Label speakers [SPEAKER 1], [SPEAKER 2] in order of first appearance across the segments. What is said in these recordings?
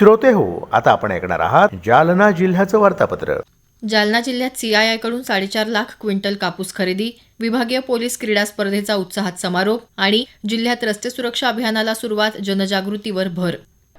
[SPEAKER 1] श्रोते हो आता आपण ऐकणार आहात जालना जिल्ह्याचं वार्तापत्र.
[SPEAKER 2] जालना जिल्ह्यात सीआयआयकडून साडेचार लाख क्विंटल कापूस खरेदी विभागीय पोलीस क्रीडा स्पर्धेचा उत्साहात समारोप आणि जिल्ह्यात रस्ते सुरक्षा अभियानाला सुरुवात जनजागृतीवर भर.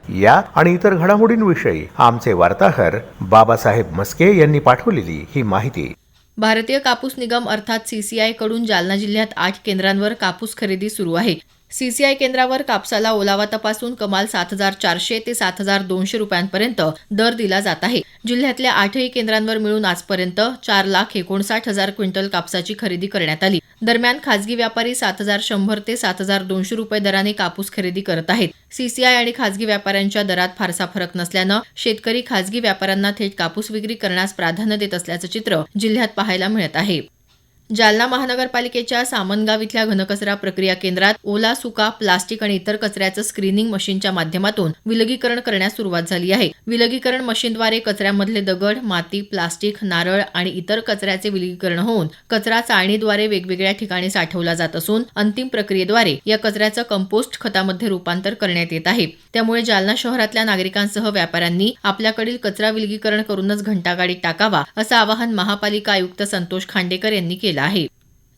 [SPEAKER 1] या आणि इतर घडामोडींविषयी आमचे वार्ताहर बाबासाहेब मस्के यांनी पाठवलेली ही माहिती.
[SPEAKER 2] भारतीय कापूस निगम अर्थात सीसीआयकडून जालना जिल्ह्यात आठ केंद्रांवर कापूस खरेदी सुरू आहे. सीसीआय केंद्रावर कापसाला ओलावा तपासून कमाल सात हजार चारशे ते सात हजार दोनशे रुपयांपर्यंत दर दिला जात आहे. जिल्ह्यातल्या आठही केंद्रांवर मिळून आजपर्यंत चार लाख एकोणसाठ हजार क्विंटल कापसाची खरेदी करण्यात आली. दरम्यान खासगी व्यापारी सात हजार शंभर ते सात हजार दोनशे रुपये दराने कापूस खरेदी करत आहेत. सीसीआय आणि खासगी व्यापाऱ्यांच्या दरात फारसा फरक नसल्यानं शेतकरी खासगी व्यापाऱ्यांना थेट कापूस विक्री करण्यास प्राधान्य देत असल्याचं चित्र जिल्ह्यात पाहायला मिळत आहे. जालना महानगरपालिकेच्या सामनगाव इथल्या घनकचरा प्रक्रिया केंद्रात ओला सुका प्लास्टिक आणि इतर कचऱ्याचं स्क्रीनिंग मशीनच्या माध्यमातून विलगीकरण करण्यास सुरुवात झाली आहे. विलगीकरण मशीनद्वारे कचऱ्यामधले दगड माती प्लास्टिक नारळ आणि इतर कचऱ्याचे विलगीकरण होऊन कचरा चाळणीद्वारे वेगवेगळ्या ठिकाणी साठवला जात असून अंतिम प्रक्रियेद्वारे या कचऱ्याचं कंपोस्ट खतामध्ये रूपांतर करण्यात येत आहे. त्यामुळे जालना शहरातल्या नागरिकांसह व्यापाऱ्यांनी आपल्याकडील कचरा विलगीकरण करूनच घंटागाडीत टाकावा असं आवाहन महापालिका आयुक्त संतोष खांडेकर यांनी केलं आहे.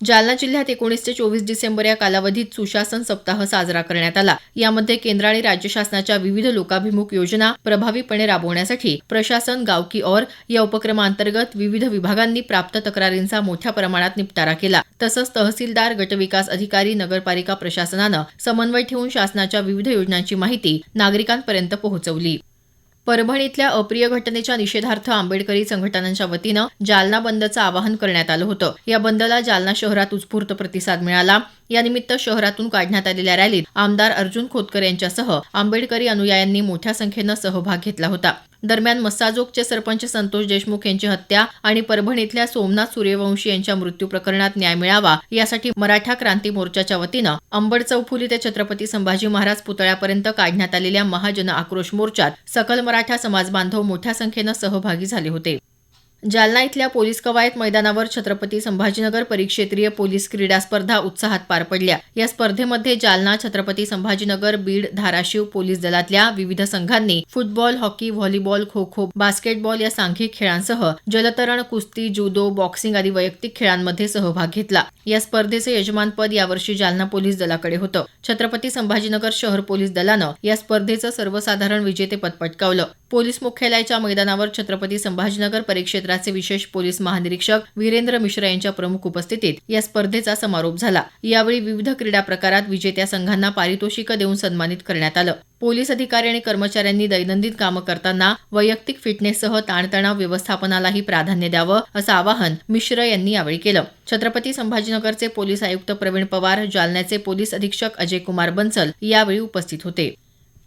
[SPEAKER 2] जालना जिल्ह्यात एकोणीस ते चोवीस डिसेंबर या कालावधीत सुशासन सप्ताह साजरा करण्यात आला. यामध्ये केंद्र आणि राज्य शासनाच्या विविध लोकाभिमुख योजना प्रभावीपणे राबवण्यासाठी प्रशासन गाव की ओर या उपक्रमांतर्गत विविध विभागांनी प्राप्त तक्रारींचा मोठ्या प्रमाणात निपटारा केला. तसंच तहसीलदार गटविकास अधिकारी नगरपालिका प्रशासनानं समन्वय ठेवून शासनाच्या विविध योजनांची माहिती नागरिकांपर्यंत पोहोचवली. परभणी इथल्या अप्रिय घटनेच्या निषेधार्थ आंबेडकरी संघटनांच्या वतीनं जालना बंदचं आवाहन करण्यात आलं होतं. या बंदला जालना शहरात उत्स्फूर्त प्रतिसाद मिळाला. यानिमित्त शहरातून काढण्यात आलेल्या रॅलीत आमदार अर्जुन खोतकर यांच्यासह आंबेडकरी अनुयायांनी मोठ्या संख्येनं सहभाग घेतला होता. दरम्यान मस्साजोगचे सरपंच संतोष देशमुख यांची हत्या आणि परभणी इथल्या सोमनाथ सूर्यवंशी यांच्या मृत्यू प्रकरणात न्याय मिळावा यासाठी मराठा क्रांती मोर्चाच्या वतीनं अंबड चौफुली ते छत्रपती संभाजी महाराज पुतळ्यापर्यंत काढण्यात आलेल्या महाजन आक्रोश मोर्चात सकल मराठा समाज बांधव मोठ्या संख्येनं सहभागी झाले होते. जालना इथल्या पोलीस कवायत मैदानावर छत्रपती संभाजीनगर परिक्षेत्रीय पोलीस क्रीडा स्पर्धा उत्साहात पार पडल्या. या स्पर्धेमध्ये जालना छत्रपती संभाजीनगर बीड धाराशिव पोलीस दलातल्या विविध संघांनी football hockey volleyball kho kho basketball या सांघिक खेळांसह जलतरण कुस्ती जुदो बॉक्सिंग आदी वैयक्तिक खेळांमध्ये सहभाग घेतला. या स्पर्धेचं यजमानपद यावर्षी जालना पोलीस दलाकडे होतं. छत्रपती संभाजीनगर शहर पोलीस दलानं या स्पर्धेचं सर्वसाधारण विजेतेपद पटकावलं. पोलीस मुख्यालयाच्या मैदानावर छत्रपती संभाजीनगर परिक्षेत्राचे विशेष पोलीस महानिरीक्षक वीरेंद्र मिश्रा यांच्या प्रमुख उपस्थितीत या स्पर्धेचा समारोप झाला. यावेळी विविध क्रीडा प्रकारात विजेत्या संघांना पारितोषिकं देऊन सन्मानित करण्यात आलं. पोलीस अधिकारी आणि कर्मचाऱ्यांनी दैनंदिन कामं करताना वैयक्तिक फिटनेससह ताणतणाव व्यवस्थापनालाही प्राधान्य द्यावं असं आवाहन मिश्र यांनी यावेळी केलं. छत्रपती संभाजीनगरचे पोलीस आयुक्त प्रवीण पवार जालन्याचे पोलीस अधीक्षक अजय कुमार बन्सल यावेळी उपस्थित होते.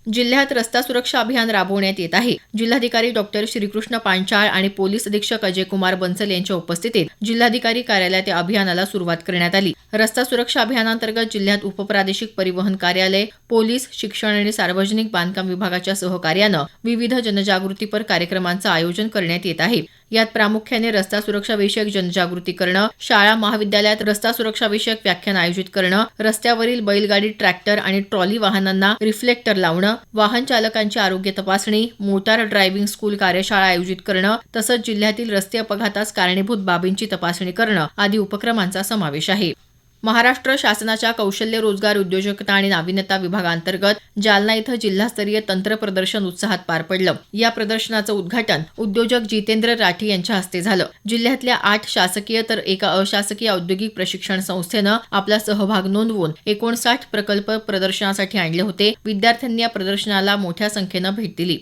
[SPEAKER 2] जिल्ह्यात रस्ता सुरक्षा अभियान राबवण्यात येत आहे. जिल्हाधिकारी डॉक्टर श्रीकृष्ण पांचाळ आणि पोलीस अधीक्षक अजय कुमार बन्सल यांच्या उपस्थितीत जिल्हाधिकारी कार्यालयात या अभियानाला सुरुवात करण्यात आली. रस्ता सुरक्षा अभियानांतर्गत जिल्ह्यात उपप्रादेशिक परिवहन कार्यालय पोलीस शिक्षण आणि सार्वजनिक बांधकाम विभागाच्या सहकार्यानं विविध जनजागृतीपर कार्यक्रमांचं आयोजन करण्यात येत आहे. यात प्रामुख्याने रस्ता सुरक्षाविषयक जनजागृती करणं शाळा महाविद्यालयात रस्ता सुरक्षाविषयक व्याख्यान आयोजित करणं रस्त्यावरील बैलगाडी ट्रॅक्टर आणि ट्रॉली वाहनांना रिफ्लेक्टर लावणं वाहन चालकांची आरोग्य तपासणी मोटार ड्रायव्हिंग स्कूल कार्यशाळा आयोजित करणं तसंच जिल्ह्यातील रस्ते अपघातास कारणीभूत बाबींची तपासणी करणं आदी उपक्रमांचा समावेश आहे. महाराष्ट्र शासनाच्या कौशल्य रोजगार उद्योजकता आणि नाविन्यता विभागांतर्गत जालना इथं जिल्हास्तरीय तंत्र प्रदर्शन उत्साहात पार पडलं. या प्रदर्शनाचं उद्घाटन उद्योजक जितेंद्र राठी यांच्या हस्ते झालं. जिल्ह्यातल्या आठ शासकीय तर एका अशासकीय औद्योगिक प्रशिक्षण संस्थेनं आपला सहभाग नोंदवून एकोणसाठ प्रकल्प प्रदर्शनासाठी आणले होते. विद्यार्थ्यांनी या प्रदर्शनाला मोठ्या संख्येनं भेट दिली.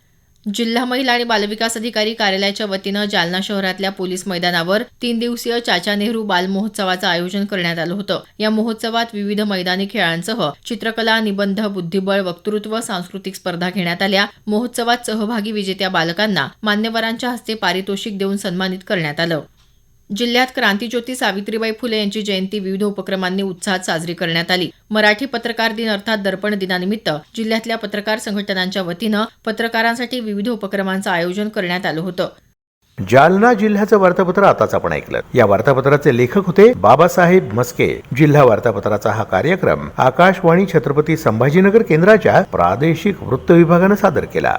[SPEAKER 2] जिल्हा महिला आणि बालविकास अधिकारी कार्यालयाच्या वतीनं जालना शहरातल्या पोलीस मैदानावर तीन दिवसीय चाचा नेहरू बाल महोत्सवाचं आयोजन करण्यात आलं होतं. या महोत्सवात विविध मैदानी खेळांसह चित्रकला निबंध बुद्धिबळ वक्तृत्व सांस्कृतिक स्पर्धा घेण्यात आल्या. महोत्सवात सहभागी विजेत्या बालकांना मान्यवरांच्या हस्ते पारितोषिक देऊन सन्मानित करण्यात आलं. जिल्ह्यात क्रांतीज्योती सावित्रीबाई फुले यांची जयंती विविध उपक्रमांनी उत्साहात साजरी करण्यात आली. मराठी पत्रकार दिन अर्थात दर्पण दिनानिमित्त जिल्ह्यातल्या पत्रकार संघटनांच्या वतीनं पत्रकारांसाठी विविध उपक्रमांचं आयोजन करण्यात आलं होतं.
[SPEAKER 1] जालना जिल्ह्याचं वार्तापत्र आताच आपण ऐकलं. या वार्तापत्राचे लेखक होते बाबासाहेब मस्के जिल्हा वार्तापत्राचा हा कार्यक्रम आकाशवाणी छत्रपती संभाजीनगर केंद्राच्या प्रादेशिक वृत्त विभागानं सादर केला.